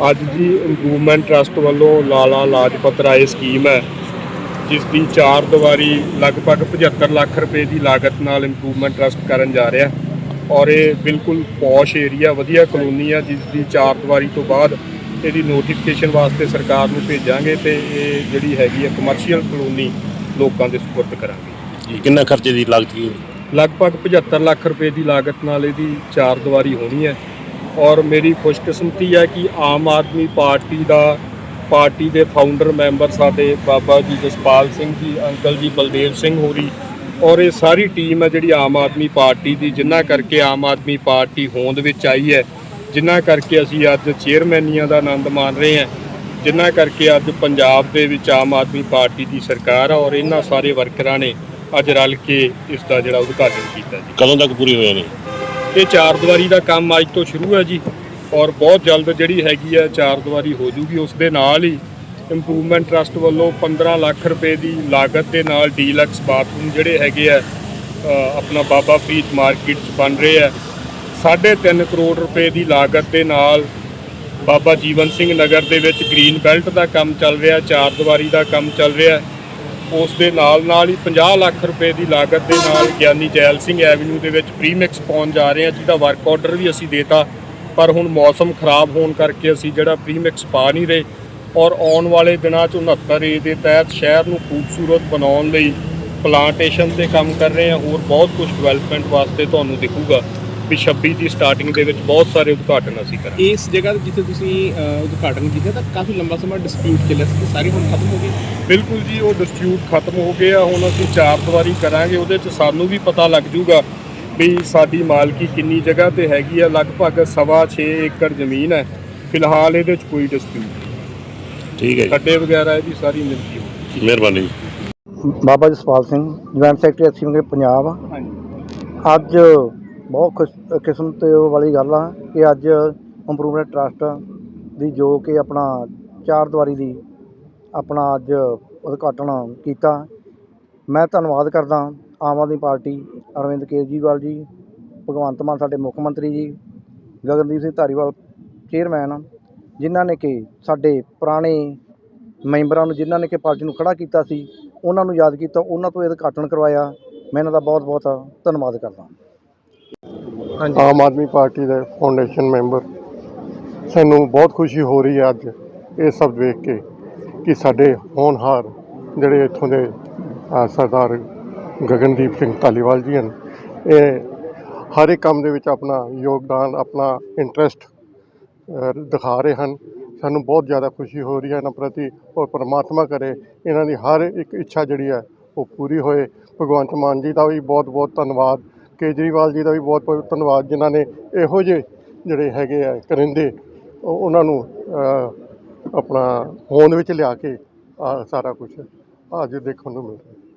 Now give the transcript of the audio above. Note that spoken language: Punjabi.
ਅੱਜ ਦੀ ਇੰਪਰੂਵਮੈਂਟ ਟਰਸਟ ਵੱਲੋਂ ਲਾਲਾ ਲਾਜਪਤ ਰਾਏ ਸਕੀਮ ਹੈ ਜਿਸ ਦੀ ਚਾਰ ਦੀਵਾਰੀ ਲਗਭਗ 75 ਲੱਖ ਰੁਪਏ ਦੀ ਲਾਗਤ ਨਾਲ ਇੰਪਰੂਵਮੈਂਟ ਟਰਸਟ ਕਰਨ ਜਾ ਰਿਹਾ ਔਰ ਇਹ ਬਿਲਕੁਲ ਪੌਸ਼ ਏਰੀਆ ਵਧੀਆ ਕਲੋਨੀ ਆ ਜਿਸ ਦੀ ਚਾਰ ਦੀਵਾਰੀ ਤੋਂ ਬਾਅਦ ਇਹਦੀ ਨੋਟੀਫਿਕੇਸ਼ਨ ਵਾਸਤੇ ਸਰਕਾਰ ਨੂੰ ਭੇਜਾਂਗੇ ਤੇ ਇਹ ਜਿਹੜੀ ਹੈਗੀ ਹੈ ਕਮਰਸ਼ੀਅਲ ਕਲੋਨੀ ਲੋਕਾਂ ਦੇ ਸਪੁਰਦ ਕਰਾਂਗੇ। ਜੀ ਕਿੰਨਾ ਖਰਚੇ ਦੀ ਲਾਗਤ ਕੀ ਲਗਭਗ 75 ਲੱਖ ਰੁਪਏ ਦੀ ਲਾਗਤ ਨਾਲ ਇਹਦੀ ਚਾਰ ਦੀਵਾਰੀ ਹੋਣੀ ਹੈ। ਔਰ ਮੇਰੀ ਖੁਸ਼ਕਿਸਮਤੀ ਹੈ ਕਿ ਆਮ ਆਦਮੀ ਪਾਰਟੀ ਦਾ, ਪਾਰਟੀ ਦੇ ਫਾਊਂਡਰ ਮੈਂਬਰ ਸਾਡੇ ਬਾਬਾ ਜੀ ਜਸਪਾਲ ਸਿੰਘ ਜੀ, ਅੰਕਲ ਜੀ ਬਲਦੇਵ ਸਿੰਘ ਹੋਰੀ ਔਰ ਇਹ ਸਾਰੀ ਟੀਮ ਹੈ ਜਿਹੜੀ ਆਮ ਆਦਮੀ ਪਾਰਟੀ ਦੀ ਜਿਨ੍ਹਾਂ ਕਰਕੇ ਆਮ ਆਦਮੀ ਪਾਰਟੀ ਹੋਂਦ ਵਿੱਚ ਆਈ ਹੈ ਜਿਨ੍ਹਾਂ ਕਰਕੇ ਅਸੀਂ ਅੱਜ ਚੇਅਰਮੈਨੀਆਂ ਦਾ ਆਨੰਦ ਮਾਣ ਰਹੇ ਹਾਂ ਜਿਨ੍ਹਾਂ ਕਰਕੇ ਅੱਜ ਪੰਜਾਬ ਦੇ ਵਿੱਚ ਆਮ ਆਦਮੀ ਪਾਰਟੀ ਦੀ ਸਰਕਾਰ ਆ ਔਰ ਇਹਨਾਂ ਸਾਰੇ ਵਰਕਰਾਂ ਨੇ ਅੱਜ ਰਲ ਕੇ ਇਸ ਦਾ ਜਿਹੜਾ ਉਦਘਾਟਨ ਕੀਤਾ ਜੀ। ਕਦੋਂ ਤੱਕ ਪੂਰੀ ਹੋ ਨੇ ਇਹ ਚਾਰ ਦੀਵਾਰੀ ਦਾ ਕੰਮ ਅੱਜ ਤੋਂ ਸ਼ੁਰੂ ਹੈ ਜੀ ਔਰ ਬਹੁਤ ਜਲਦ ਜਿਹੜੀ ਹੈਗੀ ਹੈ ਚਾਰ ਦੀਵਾਰੀ ਹੋ ਜੂਗੀ ਉਸ ਦੇ ਨਾਲ ਹੀ ਇੰਪਰੂਵਮੈਂਟ ਟਰਸਟ ਵੱਲੋਂ 15 ਲੱਖ ਰੁਪਏ ਦੀ ਲਾਗਤ ਦੇ ਨਾਲ ਡੀਲਕਸ ਬਾਥਰੂਮ ਜਿਹੜੇ ਹੈਗੇ ਆ ਆਪਣਾ ਬਾਬਾ ਫਰੀਦ ਮਾਰਕੀਟ 'ਚ ਬਣ ਰਹੇ ਆ। 3.5 ਕਰੋੜ ਰੁਪਏ ਦੀ ਲਾਗਤ ਦੇ ਨਾਲ ਬਾਬਾ ਜੀਵਨ ਸਿੰਘ ਨਗਰ ਦੇ ਵਿੱਚ ਗ੍ਰੀਨ ਬੈਲਟ ਦਾ ਕੰਮ ਚੱਲ ਰਿਹਾ, ਚਾਰ ਦੀਵਾਰੀ ਦਾ ਕੰਮ ਚੱਲ ਰਿਹਾ। ਉਸ ਦੇ ਨਾਲ ਨਾਲ ਹੀ 50 ਲੱਖ ਰੁਪਏ ਦੀ ਲਾਗਤ ਦੇ ਨਾਲ ਗਿਆਨੀ ਜੈਲ ਸਿੰਘ ਐਵਨਿਊ ਦੇ ਵਿੱਚ ਪ੍ਰੀਮਿਕਸ ਪਾਉਣ ਜਾ ਰਹੇ ਹਾਂ, ਜਿਹਦਾ ਵਰਕ ਆਰਡਰ ਵੀ ਅਸੀਂ ਦੇਤਾ, ਪਰ ਹੁਣ ਮੌਸਮ ਖਰਾਬ ਹੋਣ ਕਰਕੇ ਅਸੀਂ ਜਿਹੜਾ ਪ੍ਰੀਮਿਕਸ ਪਾ ਨਹੀਂ ਰਹੇ ਔਰ ਆਉਣ ਵਾਲੇ ਦਿਨਾਂ 'ਚ 69 ਏ ਦੇ ਤਹਿਤ ਸ਼ਹਿਰ ਨੂੰ ਖੂਬਸੂਰਤ ਬਣਾਉਣ ਲਈ ਪਲਾਂਟੇਸ਼ਨ ਤੇ ਕੰਮ ਕਰ ਰਹੇ ਹਾਂ, ਹੋਰ ਬਹੁਤ ਕੁਝ ਡਿਵੈਲਪਮੈਂਟ ਵਾਸਤੇ ਤੁਹਾਨੂੰ ਦਿਖੂਗਾ। ਵੀ 26 ਦੀ ਸਟਾਰਟਿੰਗ ਦੇ ਵਿੱਚ ਬਹੁਤ ਸਾਰੇ ਉਦਘਾਟਨ ਅਸੀਂ ਕਰਾਂਗੇ। ਇਸ ਜਗ੍ਹਾ ਤੇ ਜਿੱਥੇ ਤੁਸੀਂ ਉਦਘਾਟਨ ਕੀਤਾ ਤਾਂ ਕਾਫੀ ਲੰਬਾ ਸਮਾਂ ਡਿਸਪਿਊਟ ਚੱਲਿਆ ਸੀ ਤੇ ਸਾਰੇ ਹੁਣ ਖਤਮ ਹੋ ਗਏ ਬਿਲਕੁਲ ਜੀ ਉਹ ਡਿਸਪਿਊਟ ਖਤਮ ਹੋ ਗਿਆ ਹੁਣ ਅਸੀਂ ਚਾਰ ਦੀਵਾਰੀ ਕਰਾਂਗੇ ਉਹਦੇ 'ਚ ਸਾਨੂੰ ਵੀ ਪਤਾ ਲੱਗ ਜੂਗਾ ਵੀ ਸਾਡੀ ਮਾਲਕੀ ਕਿੰਨੀ ਜਗ੍ਹਾ ਤੇ ਹੈਗੀ ਆ। ਲਗਭਗ ਸਵਾ 6 ਏਕੜ ਜ਼ਮੀਨ ਹੈ। ਫਿਲਹਾਲ ਇਹਦੇ 'ਚ ਕੋਈ ਡਿਸਪਿਊਟ ਠੀਕ ਹੈ ਖੱਡੇ ਵਗੈਰਾ ਇਹਦੀ ਸਾਰੀ ਮਿਲਦੀ ਹੋ। ਜੀ ਮਿਹਰਬਾਨੀ। ਜੀ ਬਾਬਾ Jaspal Singh joint secretary SC ਮੰਗੇ ਪੰਜਾਬ। ਹਾਂਜੀ। ਅੱਜ ਬਹੁਤ ਖੁਸ਼ ਕਿਸਮਤ ਵਾਲੀ ਗੱਲ ਆ ਕਿ ਅੱਜ ਇੰਪਰੂਵਮੈਂਟ ਟਰਸਟ ਦੀ ਜੋ ਕਿ ਆਪਣਾ ਚਾਰ ਦੀਵਾਰੀ ਦੀ ਆਪਣਾ ਅੱਜ ਉਦਘਾਟਨ ਕੀਤਾ। ਮੈਂ ਧੰਨਵਾਦ ਕਰਦਾ ਆਮ ਆਦਮੀ ਪਾਰਟੀ ਅਰਵਿੰਦ ਕੇਜਰੀਵਾਲ ਜੀ, ਭਗਵੰਤ ਮਾਨ ਸਾਡੇ ਮੁੱਖ ਮੰਤਰੀ ਜੀ, ਗਗਨਦੀਪ ਸਿੰਘ ਧਾਰੀਵਾਲ ਚੇਅਰਮੈਨ, ਜਿਨ੍ਹਾਂ ਨੇ ਕਿ ਸਾਡੇ ਪੁਰਾਣੇ ਮੈਂਬਰਾਂ ਨੂੰ, ਜਿਨ੍ਹਾਂ ਨੇ ਕਿ ਪਾਰਟੀ ਨੂੰ ਖੜਾ ਕੀਤਾ ਸੀ, ਉਹਨਾਂ ਨੂੰ ਯਾਦ ਕੀਤਾ, ਉਹਨਾਂ ਤੋਂ ਇਹ ਉਦਘਾਟਨ ਕਰਵਾਇਆ। ਮੈਂ ਇਹਨਾਂ ਦਾ ਬਹੁਤ ਬਹੁਤ ਧੰਨਵਾਦ ਕਰਦਾ। ਆਮ ਆਦਮੀ ਪਾਰਟੀ ਦੇ ਫਾਊਂਡੇਸ਼ਨ ਮੈਂਬਰ ਸਾਨੂੰ ਬਹੁਤ ਖੁਸ਼ੀ ਹੋ ਰਹੀ ਹੈ ਅੱਜ ਇਹ ਸਭ ਵੇਖ ਕੇ ਕਿ ਸਾਡੇ ਹੋਣਹਾਰ ਜਿਹੜੇ ਇੱਥੋਂ ਦੇ ਸਰਦਾਰ ਗਗਨਦੀਪ ਸਿੰਘ ਧਾਲੀਵਾਲ ਜੀ ਹਨ, ਇਹ ਹਰ ਇੱਕ ਕੰਮ ਦੇ ਵਿੱਚ ਆਪਣਾ ਯੋਗਦਾਨ, ਆਪਣਾ ਇੰਟਰਸਟ ਦਿਖਾ ਰਹੇ ਹਨ। ਸਾਨੂੰ ਬਹੁਤ ਜ਼ਿਆਦਾ ਖੁਸ਼ੀ ਹੋ ਰਹੀ ਹੈ ਇਹਨਾਂ ਪ੍ਰਤੀ ਔਰ ਪਰਮਾਤਮਾ ਕਰੇ ਇਹਨਾਂ ਦੀ ਹਰ ਇੱਕ ਇੱਛਾ ਜਿਹੜੀ ਹੈ ਉਹ ਪੂਰੀ ਹੋਏ। ਭਗਵੰਤ ਮਾਨ ਜੀ ਦਾ ਵੀ ਬਹੁਤ ਬਹੁਤ ਧੰਨਵਾਦ। ਕੇਜਰੀਵਾਲ ਜੀ ਦਾ ਵੀ ਬਹੁਤ ਬਹੁਤ ਧੰਨਵਾਦ, ਜਿਨ੍ਹਾਂ ਨੇ ਇਹੋ ਜਿਹੇ ਜਿਹੜੇ ਹੈਗੇ ਆ ਕਰਿੰਦੇ ਉਹਨਾਂ ਨੂੰ ਆਪਣਾ, ਹੋਂਦ ਵਿੱਚ ਲਿਆ ਕੇ ਸਾਰਾ ਕੁਝ ਅੱਜ ਦੇਖਣ ਨੂੰ ਮਿਲ ਰਿਹਾ।